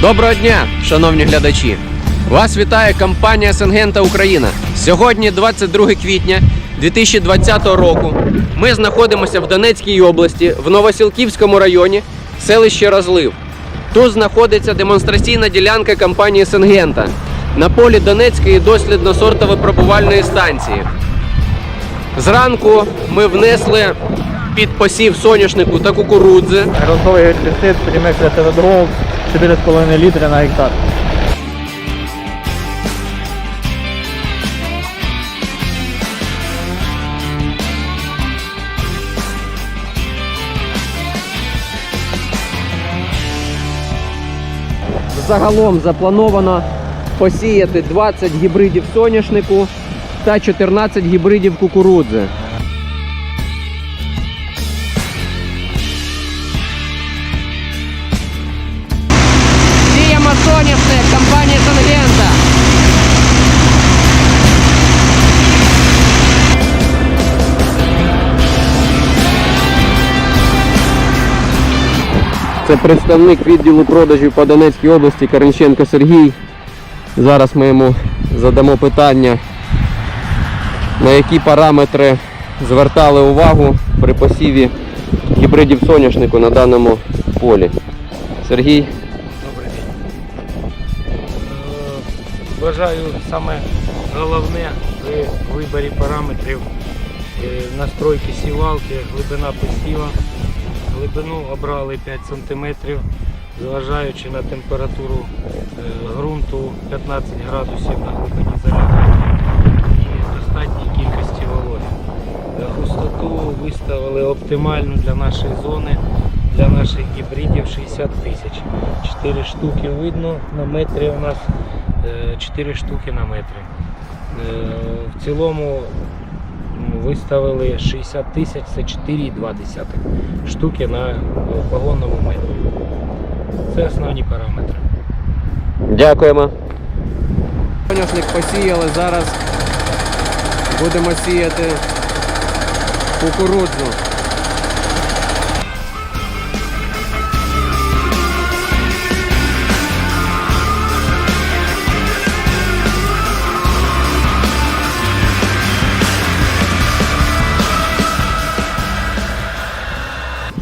Доброго дня, шановні глядачі! Вас вітає компанія Сенгента Україна. Сьогодні, 22 квітня 2020 року, ми знаходимося в Донецькій області, в Новосілківському районі, селище Розлив. Тут знаходиться демонстраційна ділянка компанії Сенгента на полі Донецької дослідно-сортово-пробувальної станції. Зранку ми внесли під посів соняшнику та кукурудзи. Розовий гербіцид Примекля Теветрол 4,5 літри на гектар. Загалом заплановано посіяти 20 гібридів соняшнику та 14 гібридів кукурудзи. Це представник відділу продажів по Донецькій області Каренченко Сергій. Зараз ми йому задамо питання, на які параметри звертали увагу при посіві гібридів соняшнику на даному полі. Сергій, Добрий день. Е, Вважаю саме головне при виборі параметрів е, настройки сівалки, глибина посіва. Глибину обрали 5 см, зважаючи на температуру е, ґрунту 15 градусів на глибині зарядки і достатній кількості вологи. Е, Густоту виставили оптимальну для нашої зони, для наших гібридів 60 тисяч. 4 штуки видно на метрі у нас 4 штуки на метрі. Е, В цілому виставили 60 тисяч, це 4,2 штуки на е, погонному метрі. Це основні параметри. дякуємо. Соняшник посіяли, зараз будемо сіяти кукурудзу.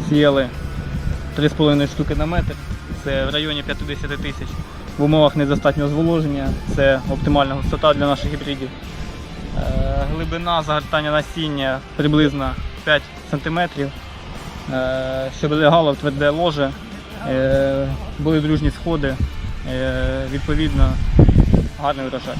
Сіяли 3,5 штуки на метр. Це в районі 50 тисяч. В умовах недостатнього зволоження. Це оптимальна густота для наших гібридів. Е, Глибина загортання насіння приблизно 5 см. Щоб лягало в тверде ложе, Е, були дружні сходи, Е, відповідно гарний урожай.